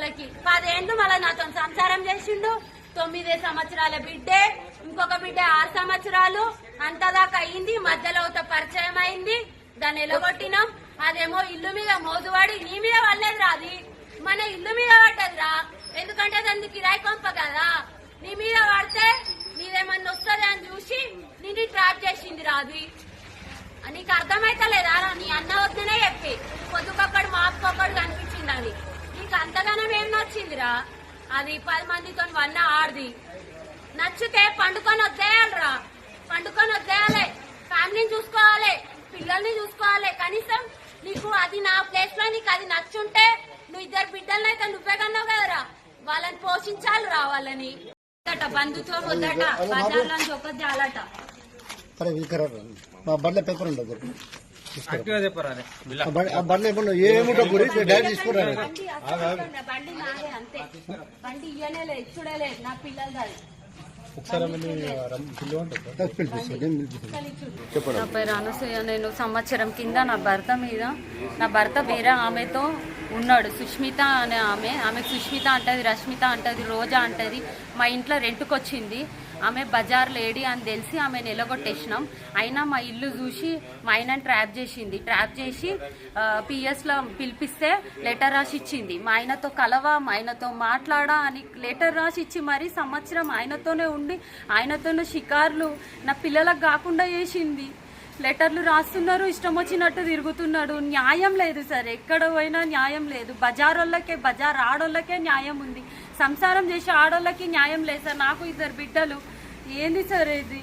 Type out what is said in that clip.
వాళ్ళకి. పదేండ్లు మళ్ళీ నాతో సంసారం చేసిండు. తొమ్మిదే సంవత్సరాల బిడ్డే ఇంకొక బిడ్డ ఆరు సంవత్సరాలు. అంతదాకా అయింది మధ్యలో ఒక పరిచయం అయింది. దాన్ని ఎలగొట్టినాం అదేమో ఇల్లు మీద మోదువాడి నీ మీద వల్లేదురా అది. మన ఇల్లు మీద పడ్డదిరా. ఎందుకంటే దాన్ని కిరాయి కొంప కదా. నీ మీద పడితే నీదేమన్నా వస్తుంది అని చూసి నిన్ను ట్రాప్ చేసింది రాది నీకు అర్థమైతలేదా నీ అన్న నీకు అంతగానం ఏం నచ్చిందిరా? అది పది మందితో వన్న ఆడిది. నచ్చితే పండుకొని వద్దేయాలరా. పండుకొని వద్దేయాలి. ఫ్యామిలీని చూసుకోవాలి పిల్లల్ని చూసుకోవాలి. కనీసం నీకు అది నా ప్లేస్లో నీకు అది నచ్చుంటే నువ్వు ఇద్దరు బిడ్డలను అయితే నువ్వే కన్నావు కదరా. వాళ్ళని పోషించాలి రా వాళ్ళని బంధుత్వం వద్దట బజార్లో ఒక జాలట. అరే ఇక్కడ మా బండ్ల పేపర్ ఉండదు బండి- ఏమన్నా ఏముంటో తీసుకున్నారు బండి అసలు బండి నాదే అంతే. బండి ఇయ్యనే లేదు నా పిలిపిస్తాను నా పేరు అనసూయ నేను సంవత్సరం కింద నా భర్త మీద నా భర్త వేరే ఆమెతో ఉన్నాడు. సుష్మిత అనే ఆమె ఆమె సుష్మిత అంటది రష్మిత అంటది రోజా అంటది. మా ఇంట్లో రెంట్కి వచ్చింది ఆమె బజార్ లేడీ అని తెలిసి ఆమె నిలగొట్టేసినాం. అయినా మా ఇల్లు చూసి మా ఆయన ట్రాప్ చేసింది. ట్రాప్ చేసి పిఎస్లో పిలిపిస్తే లెటర్ రాసి ఇచ్చింది మా ఆయనతో కలవా మా ఆయనతో మాట్లాడా అని లెటర్ రాసి ఇచ్చి మరీ సంవత్సరం ఆయనతోనే ఉండి ఆయనతోనే షికార్లు నా పిల్లలకు కాకుండా చేసింది. లెటర్లు రాస్తున్నారు ఇష్టం వచ్చినట్టు తిరుగుతున్నాడు. న్యాయం లేదు సార్ ఎక్కడ పోయినా న్యాయం లేదు. బజారోళ్ళకే బజార్ ఆడోళ్ళకే న్యాయం ఉంది. సంసారం చేసే ఆడోళ్ళకి న్యాయం లేదు సార్. నాకు ఇద్దరు బిడ్డలు. ఏంది సార్ ఇది?